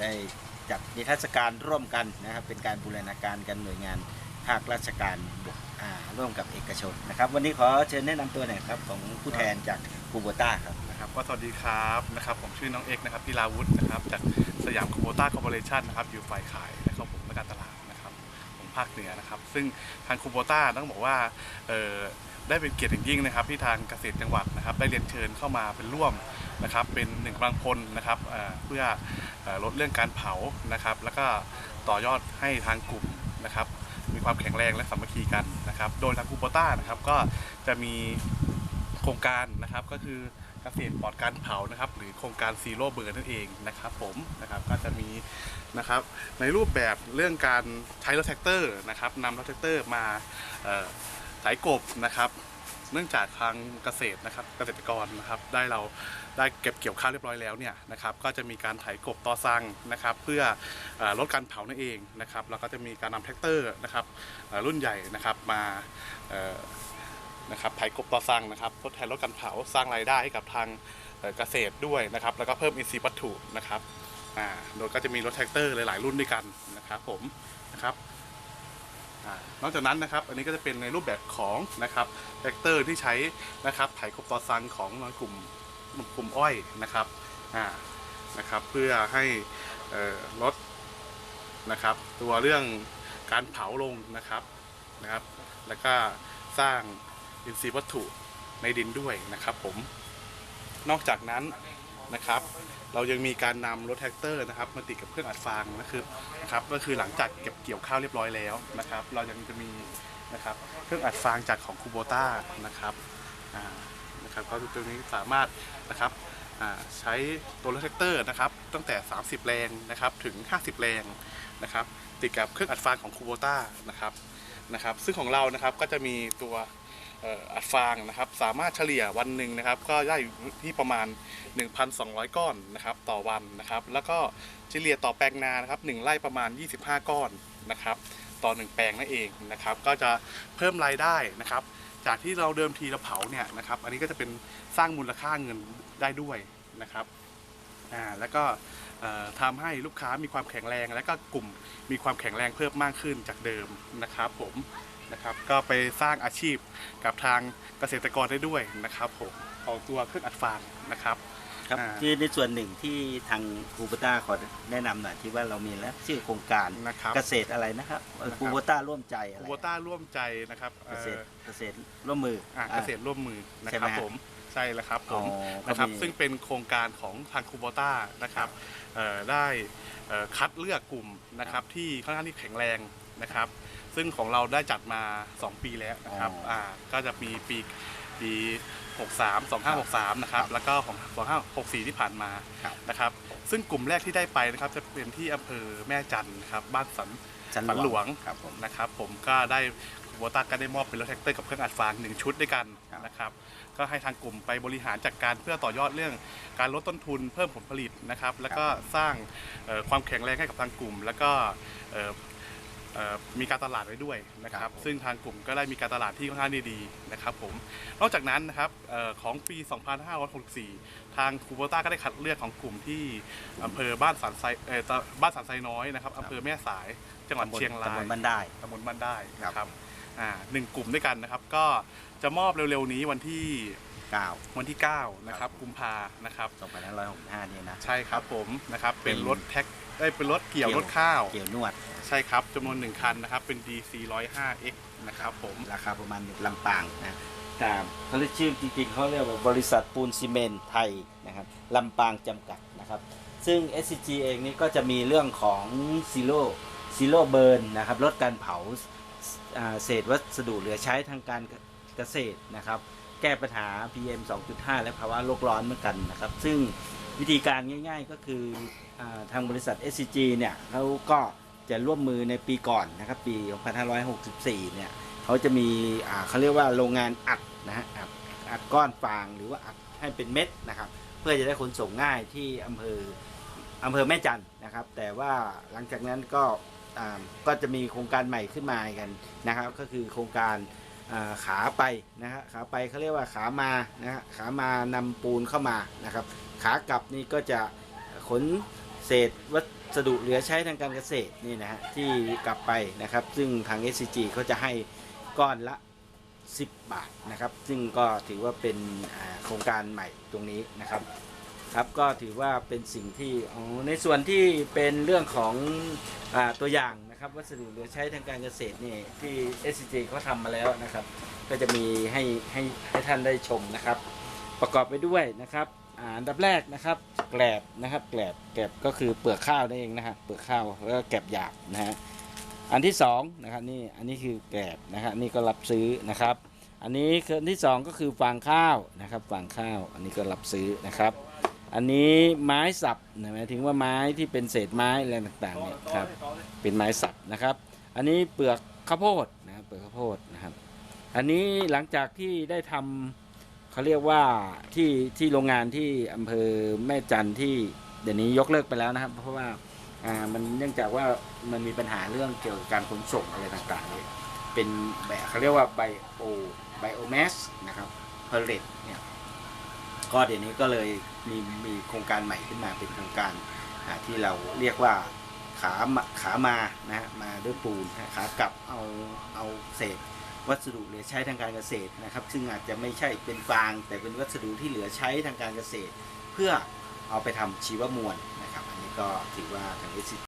ได้จัดนิทรรศการร่วมกันนะครับ เป็นการบูรณาการกันหน่วยงานภาคราชการบวกร่วมกับเอกชนนะครับ วันนี้ขอเชิญแนะนำตัวหน่อยครับของผู้แทนจากคูโบต้าครับนะครับก็สวัสดีครับนะครับผมชื่อน้องเอกนะครับพิลาวุฒินะครับจากสยามคอมโบต้าคอร์ปอเรชั่นนะครับอยู่ฝ่ายขายนะครับผมและการตลาดนะครับของภาคเหนือนะครับ ซึ่งทางคูโบต้าต้องบอกว่าได้เป็นเกียรติอย่างยิ่งนะครับที่ทางเกษตรจังหวัดนะครับ ได้เรียนเชิญเข้ามาเป็นร่วม นะครับเป็นหนึ่งกำลังพลนะครับเพื่อลดเรื่องการเผานะครับ แล้วก็ต่อยอดให้ทางกลุ่มนะครับ มีความแข็งแรงและสามัคคีกันนะครับ โดยทางคูโบต้านะครับก็จะมีโครงการนะครับก็คือเกษตรปลอดการเผานะครับ หรือโครงการซีโร่เบอร์นั่นเองนะครับผมนะครับก็จะมีนะครับในรูปแบบเรื่องการใช้รถแท็กเตอร์นะครับนำรถแท็กเตอร์มาเอ่อไถกบนะครับ เนื่องจากทางเกษตรนะครับเกษตรกรนะครับได้เราได้เก็บเกี่ยวข้าวเรียบร้อยแล้วเนี่ยนะครับก็จะมีการไถกบต่อสั่งนะครับเพื่ออลดการเผานั่นเองนะครับแล้วก็จะมีการนำแท็กเตอร์นะครับรุ่นใหญ่นะครับมานะครับไถกบต่อสั่งนะครับทดแทนลดการเผาสร้างรายได้ให้กับทางเกษตรด้วยนะครับแล้วก็เพิ่มอินทรีย์วัตถุนะครับโดยก็จะมีรถแท็กเตอร์หลาย ๆ รุ่นด้วยกันนะครับผมนะครับ นอกจากนั้นนะครับอันนี้ก็จะเป็นในรูปแบบของนะครับแฟกเตอร์ที่ใช้นะครับไถกบตอซังของกลุ่มกลุ่มอ้อยนะครับอ่านะครับเพื่อให้ลดนะครับ ตัวเรื่องการเผาลงนะครับนะครับ แล้วก็สร้างอินทรีย์วัตถุในดินด้วยนะครับผมนอกจากนั้น นะครับ เรายังมีการนำรถแท็กเตอร์นะครับมาติดกับเครื่องอัดฟางนะครับนะครับก็คือหลังจากเก็บเกี่ยวข้าวเรียบร้อยแล้วนะครับ เรายังจะมีนะครับเครื่องอัดฟางจากของคูโบต้านะครับนะครับก็ตัวนี้สามารถนะครับใช้ตัวรถแท็กเตอร์นะครับตั้งแต่ 30 แรงนะครับถึง 50 แรงนะครับติดกับเครื่องอัดฟางของคูโบต้านะครับนะครับ ซึ่งของเรานะครับก็จะมีตัว อัดฟางนะครับ สามารถเฉลี่ยวันหนึ่งนะครับ ก็ได้ที่ประมาณ 1,200 ก้อนนะครับ ต่อวันนะครับ แล้วก็เฉลี่ยต่อแปลงนานะครับ1ไร่ประมาณ 25 ก้อนนะครับ ต่อ 1 แปลงนั่นเองนะครับ ก็จะเพิ่มรายได้นะครับ จากที่เราเดิมทีเราเผาเนี่ยนะครับ อันนี้ก็จะเป็นสร้างมูลค่าเงินได้ด้วยนะครับอ่าแล้วก็เอ่อทำให้ลูกค้ามีความแข็งแรง และก็กลุ่มมีความแข็งแรงเพิ่มมากขึ้นจากเดิมนะครับผม นะครับ ก็ไปสร้างอาชีพกับทางเกษตรกรได้ด้วยนะครับผมของตัวเครื่องอัดฟางนะครับครับอ่าที่ในส่วนหนึ่งที่ทางคูโบต้าขอแนะนำหน่อยที่ว่าเรามีแล้วชื่อโครงการนะครับ เกษตรอะไรนะครับนะครับคูโบต้าร่วมใจอะไรโบต้าร่วมใจนะครับเกเอ่ษอตรเกษตรร่วมมืออะอ่าเกษตรร่วมมือนะใช่คไหมรับฮะผมใช่แล้วครับผอ๋อมก็นะครับมีซึ่งเป็นโครงการของทางคูโบต้านะครับเอ่อได้เอ่อคัดเลือกกลุ่มนะครับที่ค่อนข้างที่แข็งแรง นะครับ ซึ่งของเราได้จัดมา 2 ปีแล้วนะครับอ่าก็จะมีปีปี 63 2563 นะครับ แล้วก็ของ 2564 ที่ผ่านมาครับนะครับ ซึ่งกลุ่มแรกที่ได้ไปนะครับจะเป็นที่อำเภอแม่จันทร์นะครับ บ้านสันจันสันหลวงครับผมนะครับ ผมก็ได้วอต้าก็ได้มอบเป็นรถแท็กเตอร์กับเครื่องอัดฟางหนึ่งชุดด้วยกันครับนะครับก็ให้ทางกลุ่มไปบริหารจัดการเพื่อต่อยอดเรื่องการลดต้นทุนเพิ่มผลผลิตนะครับ แล้วก็สร้างเอ่อความแข็งแรงให้กับทางกลุ่ม แล้วก็เอ่อเอ่อ มีการตลาดไว้ด้วยนะคครัรับบผมซึ่งทางกลุ่มก็ได้มีการตลาดที่ค่อนข้างดีๆนะครับผม นอกจากนั้นนะครับเอ่อของปี 2564 ทางคูโบต้าก็ได้คัดเลือกของกลุ่มที่อำเภอบ้านสันไซเอ่อตะบ้านสันไซน้อยนะครับอำเภอแม่สาย จังหวัดเชียงรายตำบลบ้านได้ตำบลบ้านได้ครับนะครับอ่าหนึ่งกลุ่มด้วยกันนะครับ ก็จะมอบเร็วๆนี้วันที่ 9 วันที่ 9 นะครับ กุมภานะครับ2565เนี่ยนะ ใช่ครับผมนะครับ เป็นเป็นรถแท็กได้เป็นรถเกี่ยวเกี่ยวรถข้าว เกี่ยวนวด ใช่ครับจำนวนหนึ่งคันนะครับ เป็น DC 105X นะครับผม ราคาประมาณลำปางนะแต่เขาเรียกชื่อจริงๆเขาเรียกว่าบริษัทปูนซีเมนต์ไทยนะครับลำปางจำกัดนะครับ ซึ่ง SCG เองนี่ก็จะมีเรื่องของซีโร่ซีโร่เบิร์นนะครับลดการเผาอ่าเศษวัสดุเหลือใช้ทางการเกษตรนะครับ แก้ปัญหา PM 2.5 และภาวะโลกร้อนเหมือนกันนะครับ ซึ่งวิธีการง่ายๆก็คืออทางบริษัท SCG เนี่ยเขาก็จะร่วมมือในปีก่อนนะครับ ปี 2564 เนี่ยเขาจะมีเขาเรียกว่าโรงงานอัดนะฮะอัดอัดก้อนฟางหรือว่าอัดให้เป็นเม็ดนะครับ เพื่อจะได้ขนส่งง่ายที่อำเภออำเภอแม่จันนะครับ แต่ว่าหลังจากนั้นก็ก็จะมีโครงการใหม่ขึ้นมากันนะครับ ก็คือโครงการ ขาไปนะฮะขาไปเขาเรียกว่าขามานะฮะขามานำปูนเข้ามานะครับ ขากลับนี่ก็จะขนเศษวัสดุเหลือใช้ทางการเกษตรนี่นะฮะที่กลับไปนะครับ ซึ่งทาง SCG เขาจะให้ก้อนละ 10 บาทนะครับ ซึ่งก็ถือว่าเป็นโครงการใหม่ตรงนี้นะครับครับก็ถือว่าเป็นสิ่งที่ในส่วนที่เป็นเรื่องของอตัวอย่าง นะครับวัสดุเหลือใช้ทางการเกษตรนี่ที่ SCG เขาทำมาแล้วนะครับ ก็จะมีให้ให้ให้ท่านได้ชมนะครับ ประกอบไปด้วยนะครับอ่าอันดับแรกนะครับแกลบนะครับแกลบแกลบก็คือเปลือกข้าวนั่นเองนะฮะเปลือกข้าวแล้วก็แกลบหยาบนะฮะอันที่สองนะครับนี่อันนี้คือแกลบนะฮะนี่ก็รับซื้อนะครับ อันนี้คืออันที่สองก็คือฟางข้าวนะครับฟางข้าว อันนี้ก็รับซื้อนะครับ อันนี้ไม้สับนะหมายถึงว่าไม้ที่เป็นเศษไม้อะไรต่างๆเนี่ยครับเป็นไม้สับนะครับ อันนี้เปลือกข้าวโพดนะเปลือกข้าวโพดนะครับ อันนี้หลังจากที่ได้ทำเขาเรียกว่าที่ที่โรงงานที่อำเภอแม่จันทร์ที่เดี๋ยวนี้ยกเลิกไปแล้วนะครับ เพราะว่าอ่ามันเนื่องจากว่ามันมีปัญหาเรื่องเกี่ยวกับการขนส่งอะไรต่างๆเนี่ยเป็นแบบเขาเรียกว่าไบโอไบโอแมสนะครับเพลตเนี่ย ก็เดี๋ยวนี้ก็เลยมีมีโครงการใหม่ขึ้นมาเป็นโครงการที่เราเรียกว่าขาขามานะฮะมาด้วยปูนนะขากลับเอาเอาเศษวัสดุเหลือใช้ทางการเกษตรนะครับ ซึ่งอาจจะไม่ใช่เป็นฟาง แต่เป็นวัสดุที่เหลือใช้ทางการเกษตร เพื่อเอาไปทำชีวมวลนะครับ อันนี้ก็ถือว่าทาง s